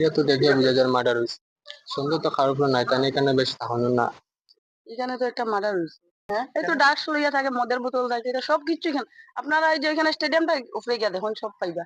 এটা তো দেখে বোঝা যায় মার্ডার হয়েছে সন্দেহ তো কারোর উপর নাই তাই এখানে বেশ তাহানো না। এখানে তো একটা মার্ডার হয়েছে হ্যাঁ এই তো লইয়া থাকে মদের বোতল থাকে এটা সব কিছু এখানে। আপনারা এই যে এখানে স্টেডিয়ামটা উপরে গিয়া দেখুন সব পাইবা।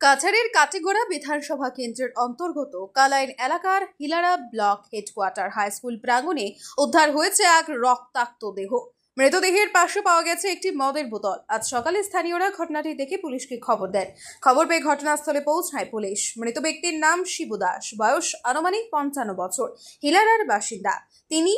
কাছাড়ের কাটিগড়া বিধানসভা কেন্দ্রের অন্তর্গত কালাইন এলাকার Hilara block headquarter high school প্রাঙ্গণে উদ্ধার হয়েছে এক রক্তাক্ত দেহ। মৃতদেহের পাশে পাওয়া গেছে একটি মদের বোতল। আজ সকালে স্থানীয়রা ঘটনাটি দেখে পুলিশকে খবর দেন। খবর পেয়ে ঘটনাস্থলে পৌঁছায় পুলিশ। মৃত ব্যক্তির নাম শিবু দাস। বয়স আনুমানিক পঞ্চান্ন বছর। হিলারার বাসিন্দা। তিনি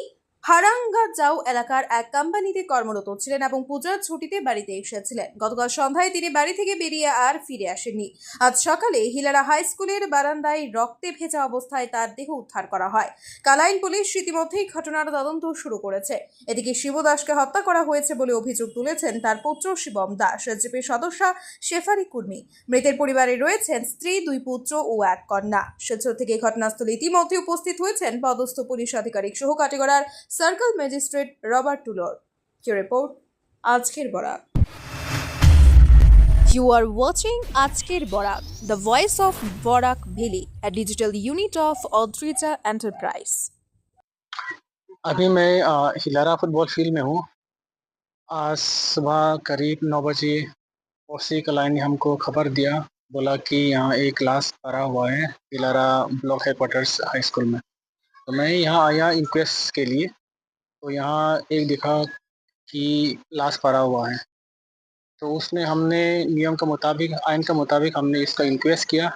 হারাঙ্গাজাও এলাকার এক কোম্পানিতে কর্মরত ছিলেন এবং পূজার ছুটিতে বাড়িতে এসেছিলেন। গতকাল সন্ধ্যায় তিনি বাড়ি থেকে বেরিয়ে আর ফিরে আসেননি। আজ সকালে হিলারা হাই স্কুলের বারান্দায় রক্তে ভেজা অবস্থায় তার দেহ উদ্ধার করা হয়। কালাইন পুলিশ ইতিমধ্যেই ঘটনার তদন্ত শুরু করেছে। এদিকে শিব দাসকে হত্যা করা হয়েছে বলে অভিযোগ তুলেছেন তার পুত্র শিবম দাস। এসজিপির সদস্য শেফারি কুর্মি। মৃতের পরিবারে রয়েছেন স্ত্রী, দুই পুত্র ও এক কন্যা। শিলচর থেকে ঘটনাস্থলে ইতিমধ্যে উপস্থিত হয়েছেন পদস্থ পুলিশ আধিকারিক সহ কাটিগড়ার সার্কেল ম্যাজিস্ট্রেট রবার্ট টুলর কি রিপোর্ট আজকের Barak You are watching Ajker Borak, the voice of Borak Valley, a digital unit of Odrija Enterprise. अभी मैं अ, हिलारा फुटबॉल फील्ड में हूँ आज सुबह करीब नौ बजे ओसी क्लाइंट ने हमको खबर दिया बोला कि यहाँ एक क्लास पड़ा हुआ है Hilara block headquarters high school में तो मैं यहाँ आया इंक्वेस्ट के लिए तो यहाँ एक दिखा कि लाश पड़ा हुआ है। तो उसने हमने नियम के मुताबिक आयन के मुताबिक हमने इसका इंक्वेस्ट किया।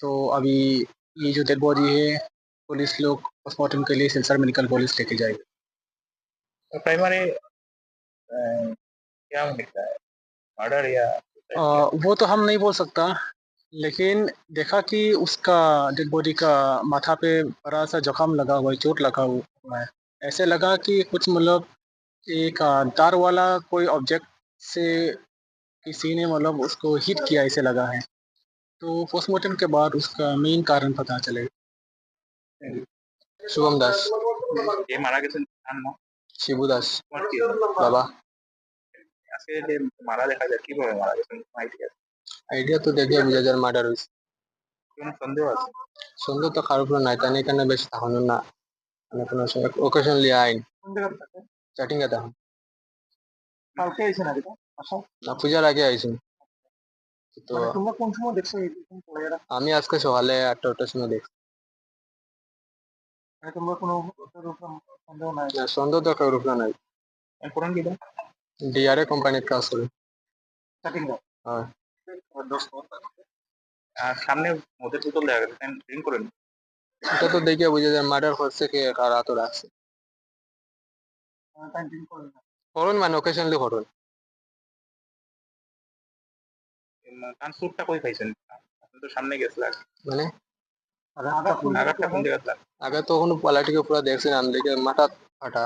तो अभी ये जो डेड बॉडी है पुलिस लोग पोस्टमार्टम के लिए सिलसर मेडिकल कॉलेज लेके जाएगी। तो प्राइमरी क्या निकला है? मर्डर या आ, वो तो हम नहीं बोल सकता लेकिन देखा कि उसका डेड बॉडी का माथा पे बड़ा सा जख्म लगा हुआ है चोट लगा हुआ है। ऐसे लगा कि कुछ मतलब एक आ, तार वाला कोई ऑब्जेक्ट से किसी ने मतलब उसको हिट किया ऐसे लगा है तो पोस्टमार्टम के बाद उसका मेन कारण पता चलेगा शुभम दास যে মারা গেছেন তার নাম शिबू दास তোমার কি बाबा আজকে যে মারা দেখা যায় কিভাবে মারা গেছেন আইডিয়া আইডিয়া তো দেখে বোঝা যায় মার্ডার হয়েছে কোনো সন্দেহ আছে সন্দেহ তো কারোর উপর নাই তাই এখানে বেশ তাহানো না মানে কোনো ওকেশনলি আইন। চাটিং এ কালকে আইছেন আচ্ছা। না পূজার আগে আইসি তো মানে তোমরা কোন সময় দেখছ এরকম পড়ে এরা? আমি আজকে সকালে আটটা আটটার সময় দেখছি। মানে তোমরা কোনো ওটার সন্দেহ নাই? না সন্দেহ তো কারোর উপর নাই। কোরআন কি ডিআরএ কোম্পানির কাজ করে। দাও হ্যাঁ। সামনে মদের বোতল দেখা গেছে ড্রিঙ্ক করেন এটা তো দেখে বোঝা যায় মার্ডার করছে কে কার হাত রাখছে করেন মানে ওকেশনলি করুন কান স্যুটটা কই পাইছেন? আপনি তো সামনে গেছিলেন মানে? কোন আগে তো কোনো পলাটিকে পুরো দেখছিলাম দেখে মাথা ফাটা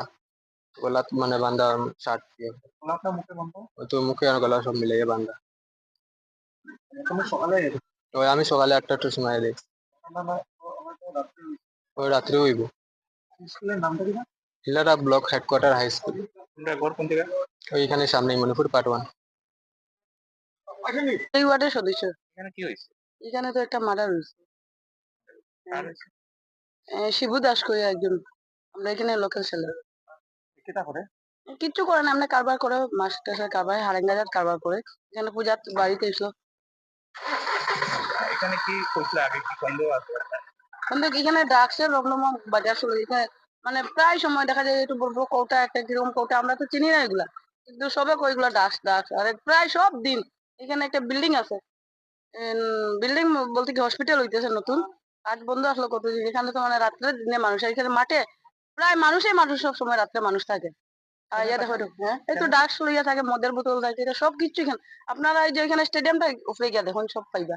গলা মানে বান্ধা শার্ট দিয়ে। মুখে বন্ধ তো মুখে আর গলা সব মিলিয়ে বান্ধা তুমি সকালে ওই আমি সকালে আটটা আটটার সময় দেখছি। রাত্রে হইব। স্কুলের নামটা কি Hilara block headquarter high school তোমরা ঘর কোন জায়গায় ওইখানে সামনেই মণিপুর পার্ট ওয়ান এই ওয়ার্ডের সদস্য। এখানে কি হয়েছে এখানে তো একটা মার্ডার হয়েছে? শিবু দাস কই একজন। আমরা এখানে লোকাল ছেলে। কেটা করে? কিচ্ছু করে না আমরা কারবার করে মাস টাসের কারবার হারেঙ্গাজাত কারবার করে। এখানে পূজার বাড়িতে এসলো এখানে কি কইছিল আগে কি সন্দেহ আছে? কিন্তু এখানে ডাকছে রমরমা বাজার শুরু এখানে মানে প্রায় সময় দেখা যায় একটু বড় বড় কৌটা একটা কীরকম কৌটা আমরা তো চিনি না এগুলা। কিন্তু সবে কই এগুলা ডাক ডাক আর প্রায় সব দিন এখানে একটা বিল্ডিং আছে। বিল্ডিং বলতে কি হসপিটাল হইতেছে নতুন। আজ বন্ধ আসলো কতদিন? এখানে তো মানে রাত্রে দিনে মানুষ এখানে মাঠে প্রায় মানুষই মানুষ সব সময় রাত্রে মানুষ থাকে। আর ইয়া দেখো হ্যাঁ? এই তো ডাক লইয়া থাকে মদের বোতল থাকে এটা সব কিছু এখানে। আপনারা এই যে এখানে স্টেডিয়ামটা উপরে গিয়া দেখুন সব পাইবা।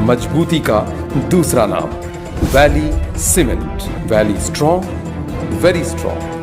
मजबूती का दूसरा नाम। Valley cement valley strong very strong